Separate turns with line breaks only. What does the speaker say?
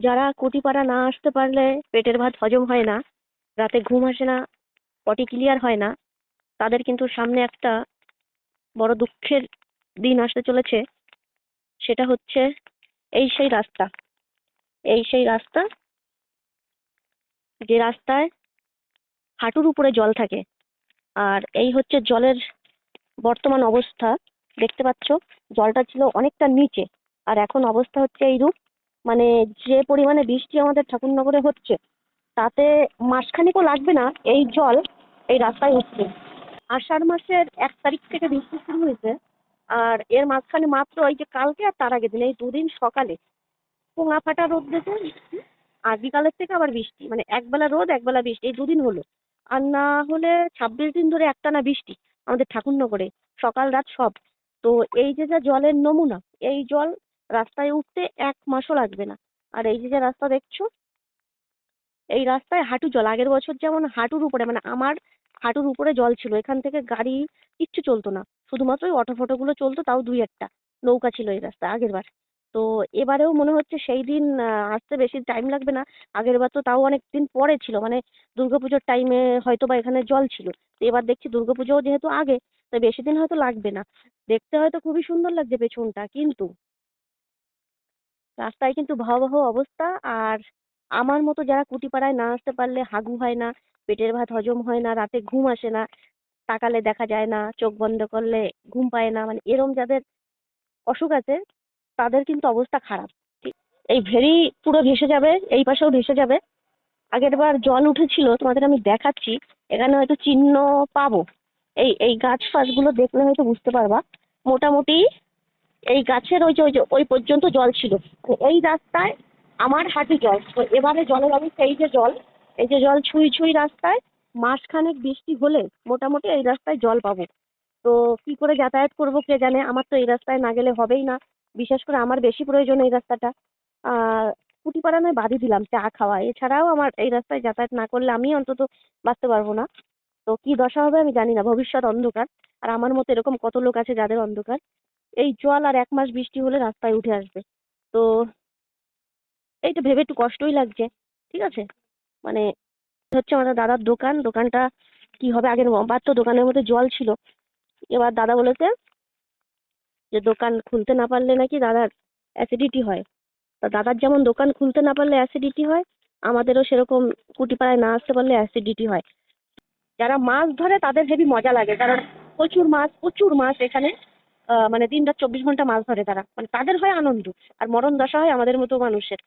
যারা কুটিপাড়া না আসতে পারলে পেটের ভাত হজম হয় না, রাতে ঘুম আসে না, পটি ক্লিয়ার হয় না, তাদের কিন্তু সামনে একটা বড় দুঃখের দিন আসতে চলেছে। সেটা হচ্ছে এই সেই রাস্তা। এই সেই রাস্তা যে রাস্তায় হাঁটুর উপরে জল থাকে। আর এই হচ্ছে জলের বর্তমান অবস্থা। দেখতে পাচ্ছ, জলটা ছিল অনেকটা নিচে। আর এখন অবস্থা হচ্ছে এইরূপ মানে যে পরিমাণে বৃষ্টি আমাদের ঠাকুরনগরে হচ্ছে, তাতে মাসখানেকও লাগবে না এই জল এই রাস্তায় উঠছে আষাঢ় মাসের এক তারিখ থেকে বৃষ্টি শুরু হয়েছে, আর এর মাঝখানে মাত্র এই যে কালকে আর তার আগের দিন, এই দুদিন সকালে পোঙা ফাটা রোদ দিয়েছে, আর বিকালের থেকে আবার বৃষ্টি মানে একবেলা রোদ, একবেলা বৃষ্টি, এই দুদিন হলো। আর না হলে ছাব্বিশ দিন ধরে একটানা বৃষ্টি আমাদের ঠাকুরনগরে, সকাল রাত সব। তো এই যে যা জলের নমুনা, এই জল রাস্তায় উঠতে এক মাসও লাগবে না। আর এই যে যে রাস্তা দেখছ, এই রাস্তায় হাঁটু জল। আগের বছর যেমন হাঁটুর উপরে মানে আমার হাঁটুর উপরে জল ছিল, এখান থেকে গাড়ি কিচ্ছু চলতো না। শুধুমাত্র ওই অটো ফটোগুলো চলতো, তাও দুই একটা। নৌকা ছিল এই রাস্তায় আগের বার। তো এবারেও মনে হচ্ছে সেই দিন আসতে বেশি টাইম লাগবে না। আগের বার তো তাও অনেক দিন পরে ছিল মানে দুর্গাপুজোর টাইমে হয়তো বা এখানে জল ছিল। তো এবার দেখছি দুর্গাপুজোও যেহেতু আগে, তো বেশি দিন হয়তো লাগবে না। দেখতে হয়তো খুবই সুন্দর লাগছে পেছনটা, কিন্তু রাস্তায় কিন্তু ভয়াবহ অবস্থা। আর আমার মতো যারা কুটিপাড়ায় না আসতে পারলে হাগু হয় না, পেটের ভাত হজম হয় না, রাতে ঘুম আসে না, তাকালে দেখা যায় না, চোখ বন্ধ করলে ঘুম পায় না মানে এরম যাদের অসুখ আছে, তাদের কিন্তু অবস্থা খারাপ। এই ভেরি পুরো ভেসে যাবে, এই পাশেও ভেসে যাবে। আগের বার জল উঠেছিল, তোমাদের আমি দেখাচ্ছি, এখানে হয়তো চিহ্ন পাবো। এই এই গাছ ফাছগুলো দেখলে হয়তো বুঝতে পারবা। মোটামুটি এই গাছের ওই যে ওই যে, ওই পর্যন্ত জল ছিল। এই রাস্তায় আমার হাঁটু জল। তো এবারে জলের আমি সেই যে জল, এই যে জল ছুঁই ছুঁই রাস্তায়, মাসখানেক বৃষ্টি হলে মোটামুটি এই রাস্তায় জল পাবো। তো কি করে যাতায়াত করব কে জানে? আমার তো এই রাস্তায় না গেলে হবেই না। বিশেষ করে আমার বেশি প্রয়োজন এই রাস্তাটা। কুটিপাড়া নয় বাদই দিলাম চা খাওয়া। এছাড়াও আমার এই রাস্তায় যাতায়াত না করলে আমি অন্তত বাঁচতে পারব না। তো কি দশা হবে আমি জানি না। ভবিষ্যৎ অন্ধকার। আর আমার মতো এরকম কত লোক আছে যাদের অন্ধকার? এই জল আর এক মাস বৃষ্টি হলে রাস্তায় উঠে আসবে। তো এইটা ভেবে একটু কষ্টই লাগছে, ঠিক আছে? মানে হচ্ছে আমাদের দাদার দোকান, দোকানটা কি হবে? আগের বার তো দোকানের মধ্যে জল ছিল। এবার দাদা বলেছে যে দোকান খুলতে না পারলে নাকি দাদার অ্যাসিডিটি হয়। তা দাদার যেমন দোকান খুলতে না পারলে অ্যাসিডিটি হয়, আমাদেরও সেরকম কুটিপাড়ায় না আসতে পারলে অ্যাসিডিটি হয়। যারা মাছ ধরে তাদের হেবি মজা লাগে, কারণ প্রচুর মাছ প্রচুর মাছ এখানে। মানে দিন রাত চব্বিশ ঘণ্টা মাছ ধরে তারা। মানে তাদের হয় আনন্দ, আর মরণ দশা হয় আমাদের মতো মানুষের।